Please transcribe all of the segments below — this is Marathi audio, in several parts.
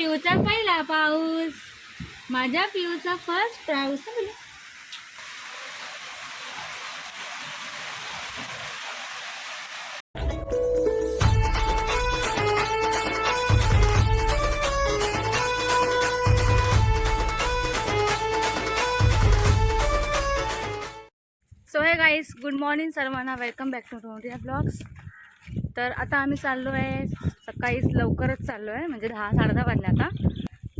पिऊचा पहिला पाऊस. माझ्या पिऊचा फर्स्ट पाऊस. ना so hey guys good morning सर्वांना welcome back to Toria blogs तर आता आम्ही चाललो आहे सकाळीच लवकरच चाललो आहे म्हणजे दहा साडे दहा वाजले आता.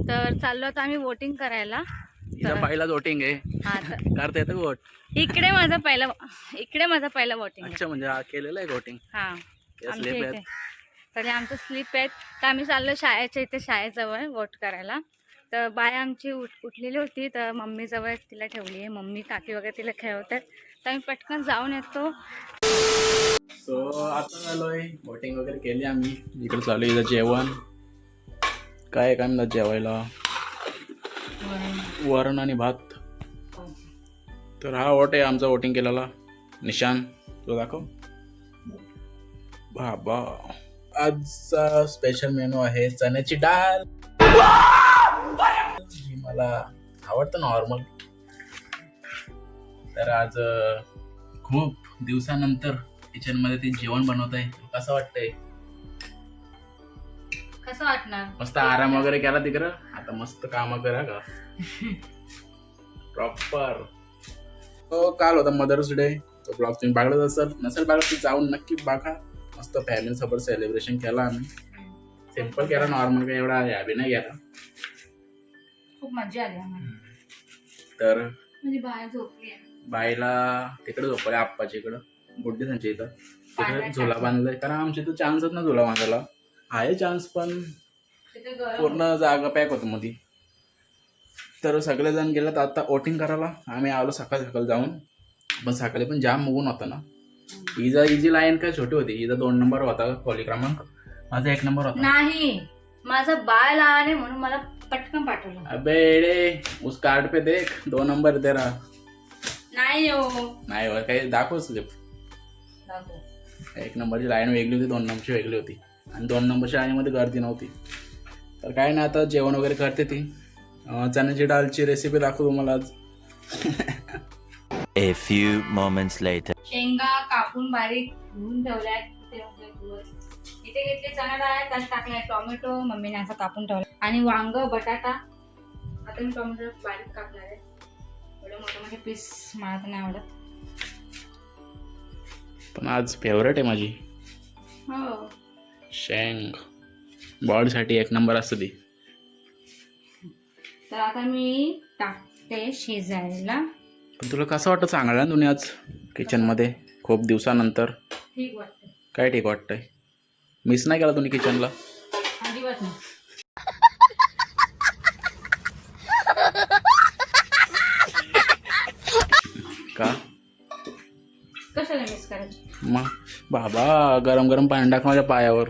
तर चाललो आता आम्ही वोटिंग करायला. तिचा पहिला वोटिंग आहे. हां तर करता येतं वोट इकडे माझा पहिला इकडे माझा पहिला वोटिंग आहे. अच्छा म्हणजे हा केलेलं आहे वोटिंग हां. या आमच्या slip इथे आहेत. तरी आमचं स्लीप आहेत. तर आम्ही चाललो शाळेच्या इथे शाळेजवळ वोट करायला. तर बाय आमची उठ उठलेली होती तर मम्मीजवळ तिला ठेवली आहे. मम्मी काकी वगैरे तिला खेळवत आहेत तर आम्ही पटकन जाऊन येतो. सो आता झालोय वोटिंग वगैरे केली आम्ही. इकडे चालू आहे इथं जेवण. काय काय म्हणतात जेवायला? वरण. आणि भात. तर हा वोट आहे आमचा वोटिंग केलेला. निशान तो दाखव. बाबा. आजचा स्पेशल मेनू आहे चण्याची डाळ. जी मला आवडतं नॉर्मल तर आज खूप दिवसानंतर किचनमध्ये ते जेवण बनवत आहे कसं वाटतंय? कसं वाटणार? मस्त आराम वगैरे केला तिकडं? आता मस्त काम करा का प्रॉपर तो काल होता मदर्स डे तो ब्लॉग तुम्ही बघत असाल. नसेल तर जाऊन नक्की बघा. मस्त फॅमिली सोबत सेलिब्रेशन केला आम्ही. सिंपल केला नॉर्मल काही एवढा हॅबी नाही केला. खूप मजा आली तर म्हणजे बाहेर झोपली बाईला तिकडे झोपले आप्पाच्या इकडं. गुड्डी त्यांच्या इथं. पाळण्यात झुला. बांधलाय. कारण आमच्या इथं चान्सच ना झुला बांधायला. आहे चान्स पण तिथे पूर्ण जागा पॅक होतं मध्ये तर सगळेजण गेलेत आता वोटिंग करायला. आम्ही आलो सकाळ सकाळ जाऊन. पण सकाळी पण जाम मुगून होता ना. हिजा हिची लाईन काय छोटी होती. हिचा दोन नंबर होता खोली क्रमांक. माझा एक नंबर होता. नाही. माझं बाळ लहान आहे म्हणून मला पटकन पाठवलं. अबे एडे उस कार्ड पे देख. दो नंबर तेरा नाही हो. नाही हो, काही दाखव स्लिप एक नंबरची लाईन वेगळी होती दोन नंबरची वेगळी होती. आणि दोन नंबरच्या लाईनमध्ये गर्दी नव्हती. तर काय नाही आता जेवण वगैरे करते ती. अं, चण्याची डाळची रेसिपी दाखवू तुम्हाला आज. A few moments later. शेंगा कापून बारीक धुवून ठेवल्यात. इथे घेतले चणा डाळ त्यात टाकलाय टोमॅटो. मम्मीने असं कापून ठेवला. आणि वांग बटाटा. आता मी टोमॅटो बारीक कापणार आहे. एवढे मोठे मोठे पीस मला तर नाही आवडत. पण आज फेवरेट आहे माझी. हो. शेंग बॉडीसाठी एक नंबर असतं ती तर आता मी टाकते शिजायला. पण तुला कसं वाटतं चांगलं ना तुम्ही आज किचनमध्ये खूप दिवसानंतर. ठीक वाटतं काय ठीक वाटतंय? मिस नाही केला तुम्ही किचनला करायचं मग बाबा गरम गरम पाणी टाक माझ्या पायावर.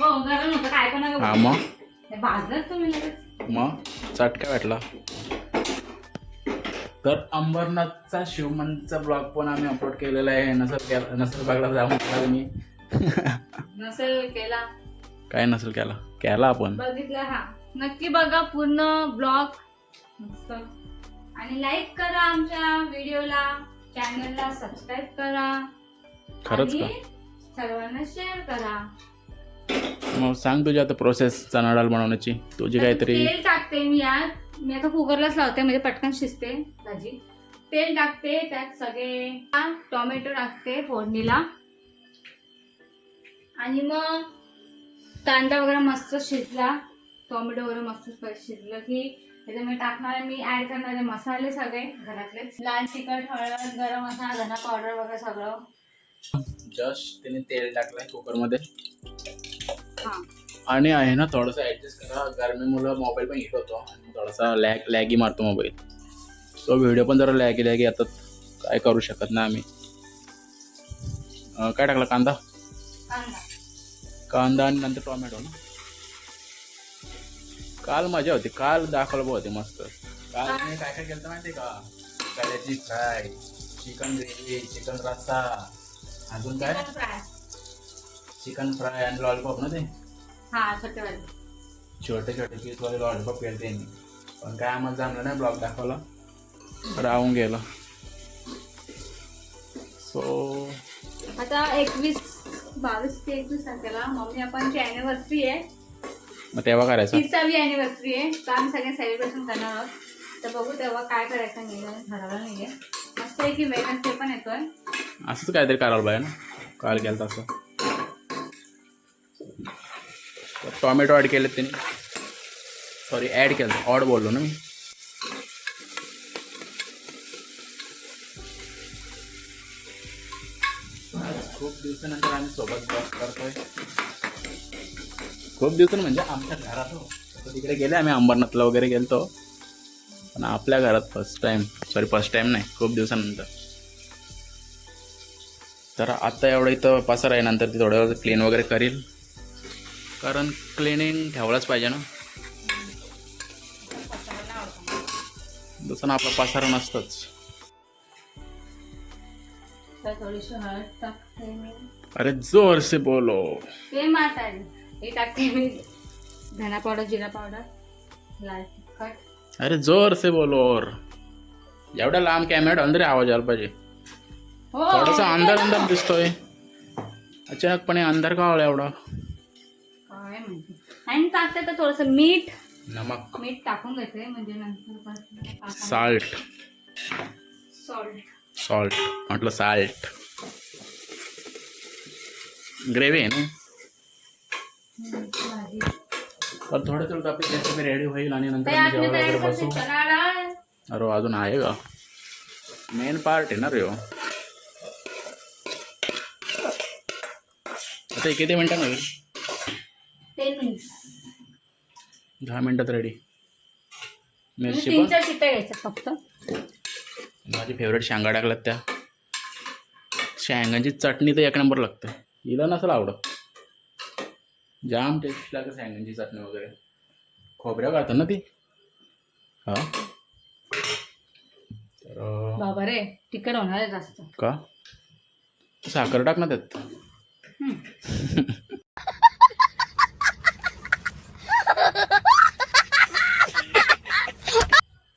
हो गरम होतं. काय पण हा मग? भाजलंच तुम्ही लगेच. मग? चटका भेटला. तर अंबरनाथचा शिवमनचा ब्लॉग पण आम्ही अपलोड केलेला आहे. नसल केला नसल बघला जाऊन नसेल केला. काय नसेल केला? केला आपण. बघितलं हा. नक्की बघा पूर्ण ब्लॉग. मस्त आणि लाईक करा आमच्या व्हिडिओला चॅनलला सबस्क्राईब करा. खरंच आणि का? सर्वांना शेअर करा. मग सांग तुझी आता प्रोसेस चणा डाळ बनवण्याची. तुझी काहीतरी तेल टाकते मी यात मी आता कुकरलाच लावते म्हणजे पटकन शिजते भाजी. तेल टाकते त्यात सगळे टोमॅटो टाकते फोडणीला. आणि मग कांदा वगैरे मस्त शिजला. टोमॅटो वगैरे मस्त शिजलं की त्याच्यामध्ये टाकणारे मी ऍड करणारे मसाले सगळे घरातले. लाल तिखट हळद गरम मसाला धना पावडर वगैरे सगळं. जस्ट तिने तेल टाकलंय कुकरमध्ये. हा. आणि आहे ना थोडंसं ॲडजस्ट करा. गरमीमुळं मोबाईल पण हिट होतो. आणि थोडासा लॅग लॅगी मारतो मोबाईल सो व्हिडिओ पण जरा लॅगी लॅगी येतात काय करू शकत नाही आम्ही. काय टाकलं? कांदा? कांदा. कांदा आणि नंतर टोमॅटो ना? काल मजा होती. काल दाखवलं बघ होती मस्त. काल मी काय काय केलं माहिती का? कल्याची फ्राय चिकन ग्रेव्ही चिकन रस्सा. अजून काय? Chicken fry. आणि लॉलीपॉप ना ते? हा छोटे छोटे पीसवाले लॉलीपॉप केले त्यांनी पण काय आम्हाला जमलं नाही ब्लॉग दाखवला. राहून गेलं. सो आता एकवीस बावीस ते एकवीस तारखेला मम्मी आपणची अॅनिव्हर्सरी आहे. मग तेव्हा करायचं? तिसावी अॅनिव्हर्सरी आहे. तर आम्ही सगळे सेलिब्रेशन करणार आहोत. तर बघू तेव्हा काय करायचं नाही ठरवलं नाहीये मस्त आहे की वेगनसडे पण येतोय. असंच काहीतरी करायला पाहिजे ना? काल केलं तसं टॉमॅटो ॲड केलेत त्यांनी. सॉरी ॲड केलं ऑड बोललो ना मी. खूप दिवसानंतर आम्ही सोबत ब्लॉग करतोय. खूप दिवसानं म्हणजे आमच्या घरात हो. तिकडे गेले आम्ही अंबरनाथला वगैरे गेलतो. पण आपल्या घरात first time sorry first time नाही खूप दिवसानंतर. तर आता एवढं इथं पसार आहे नंतर ती थोड्या वेळ क्लीन वगैरे करील. कारण क्लिनिंग ठेवलाच पाहिजे ना. दुसरं आपला पसारा नसतंच टाकते मी. अरे जोर से बोलो हे टाकते मी. धना पावडर जिरा पावडर लाल तिखट. अरे जोर से बोलो और. एवढ्या लांब कॅमेरा अंदर आवाज आला पाहिजे. हो. थोडासा अंधार अंधार दिसतोय. अचानकपणे अंधार का आला एवढा? काय माहिती. आणि टाकते तर थोडस मीठ. नमक. मीठ टाकून घेते म्हणजे नंतर साल्ट सॉल्ट सॉल्ट म्हटलं साल्ट ग्रेव्ही आहे ना? पण थोडं थोडं आपली रेसिपी रेडी होईल आणि नंतर तयारी वगैरे बसू. अरे अजून आहे का? मेन पार्ट आहे ना रे हो. आता किती मिनिटांनी होईल? टेन मिनिट दहा मिनिटात रेडी म्हणजे मिरची फक्त. माझी फेवरेट शेंगा टाकल्यात त्या. शेंगांची चटणी तर एक नंबर लागते. हिला नसेल आवडत. जाम टेस्ट लागते शेंगांची चटणी वगैरे. खोबऱ्या घालतात ना ती? हा? तर बाबा रे तिखट होणार आहे जास्त. का? साखर टाक ना त्यात.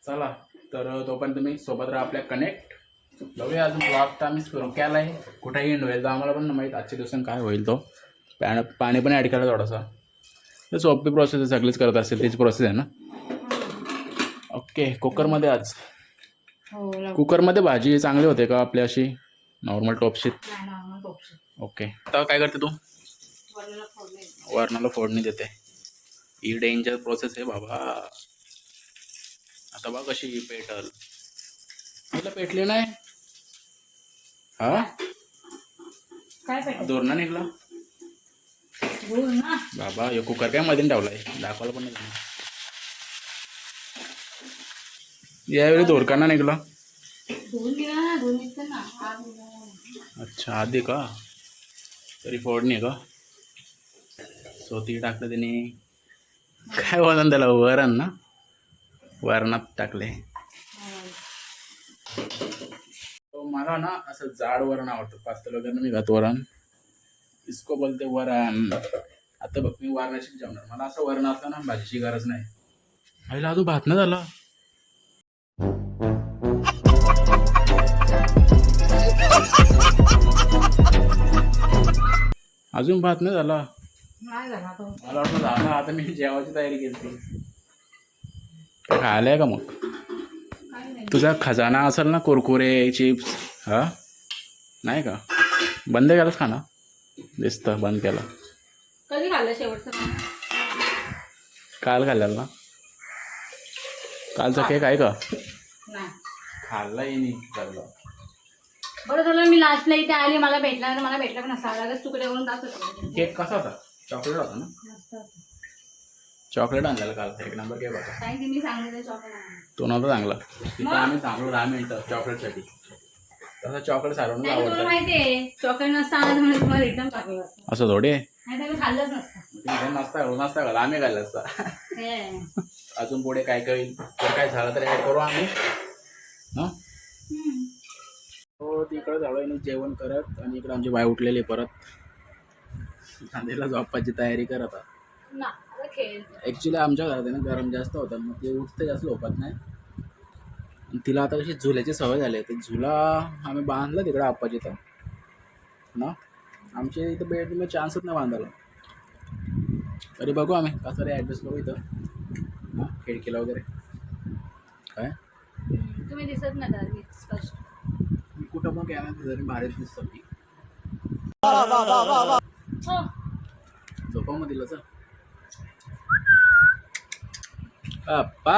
चला तर तोपर्यंत तुम्ही सोबत राहा आपल्या कनेक्ट बघूया अजून ब्लॉग तर आम्ही सुरू केला आहे कुठे एंड होईल तर आम्हाला पण माहीत. आजच्या दिवसात काय होईल तो? पॅन पाणी पण ॲड केलं थोडासा. सोपी प्रोसेस आहे सगळीच करत असेल तीच प्रोसेस आहे ना? ओके कुकरमध्ये आज. हो कुकरमध्ये भाजी चांगली होते का आपली अशी? नॉर्मल टॉपशीत ओके आता काय करते तू? वरणाला फोडणी. देते. ही डेंजर प्रोसेस आहे बाबा. आता बघ कशी पेटल. तिला पेटली नाही? हा? काय दोरणा निघला. बाबा हे कुकर काय मध्ये ठेवलाय? दाखवायला पण नाही यावेळी दोरकांना निघला. अच्छा आधी का? तरी फोडणी का सो ती टाकलं त्याने. काय वजन त्याला? वरण ना? वरणात टाकले. तो मला ना असं जाड वरण आवडतं. पातळ लोकांना मी घात वरण. इसको बोलते वरण आता बघ मी वरणाशी जेवणार. मला असं वरण असलं ना भाजीची गरज नाही. आईला अजून भात नाही झाला. अजून भात नाही झाला. मला वाटलं झालं आता मी जेवायची तयारी केली खायला का मग? तुझा खजाना असेल ना कुरकुरे चिप्स हा? नाही का? बंद केलास खाना? दिसतं बंद केला. कधी खाल्लं शेवटचं? काल खाल्लेला ना? कालचा केक आहे का? नाही. खाल्लाही नाही चाललं बरं झालं मी लास्टला इथे आली मला भेटला नाही तर मला भेटला पण लगेच तुकडे करून जात होते. केक कसा होता? चॉकलेट होता ना? मस्त होतं. चॉकलेट आणलेला काल. एक नंबर केक होता. मी सांगितलं चॉकलेट तो नव्हता चांगला. तिथं आम्ही थांबलो दहा मिनिटं चॉकलेटसाठी तसं चॉकलेट नाही तुला आवडतं माहितीये चॉकलेट नसतं म्हणजे तुम्हाला रिटर्न असतं असं थोडे? नाही तर मी खाल्लंच नसतं. नसता नसता का आम्ही खाल्लं असता. हे. अजून पुढे काय काय होईल तर काय झालं तर काय करू आम्ही. ना हम्म. हो तिकडे झालो आणि जेवण करत आणि इकडे आमची बाय उठलेली परत. नांदेडला झोपायची तयारी करत ना आता खेळ ॲक्च्युली आमच्या घरात आहे ना गरम जास्त होतं मग ते उठते जास्त झोपत नाही. तिला आता कशी झुल्याची सवय झाली आहे. तर झुला आम्ही बांधला तिकडे आप्पाची तर ना? आमच्या इथं बेडरूमला चान्सच नाही बांधायला. तरी बघू आम्ही कसं तरी ॲडजस्ट करू इथं. हां? खिडकीला वगैरे. काय? तुम्ही दिसत नाही मी कुठं पण कॅमेरा जरी भारीच दिसतो मी झोपा मग दिलं चल. अप्पा!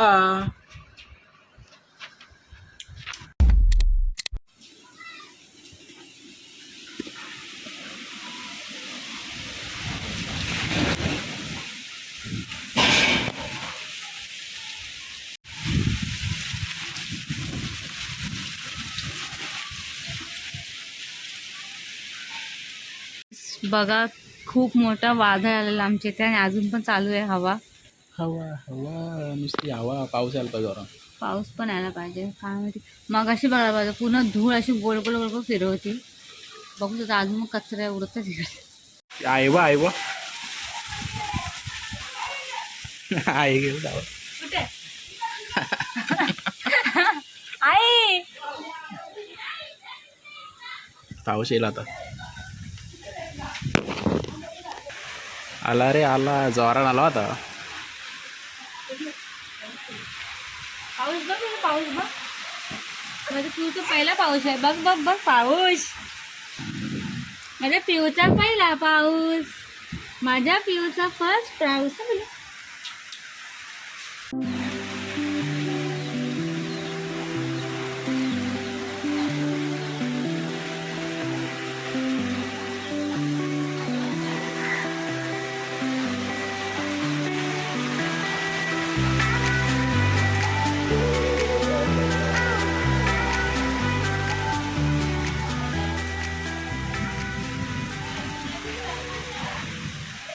बघा खूप मोठा वादळ आलेला आमच्या इथे आणि अजून पण चालू आहे हवा. हवा हवा नुसती हवा पाऊस आला पाहिजे जरा पाऊस पण यायला पाहिजे. काय माहिती? मग अशी बघायला पाहिजे पूर्ण धूळ अशी गोल गोल गोल गोल फिरवती. बघू शकता अजून मग कचरा उडत तिकडे आहे. वा आहे वा. आहे जावं. कुठे? आई! पाऊस येईल आता. आला रे आला. जोरान आला होता. पाऊस बघ पाऊस बघ. माझ्या पिऊचा पहिला पाऊस आहे. बघ बघ बघ पाऊस. माझ्या पिऊचा पहिला पाऊस. माझ्या पिऊचा फर्स्ट पाऊस.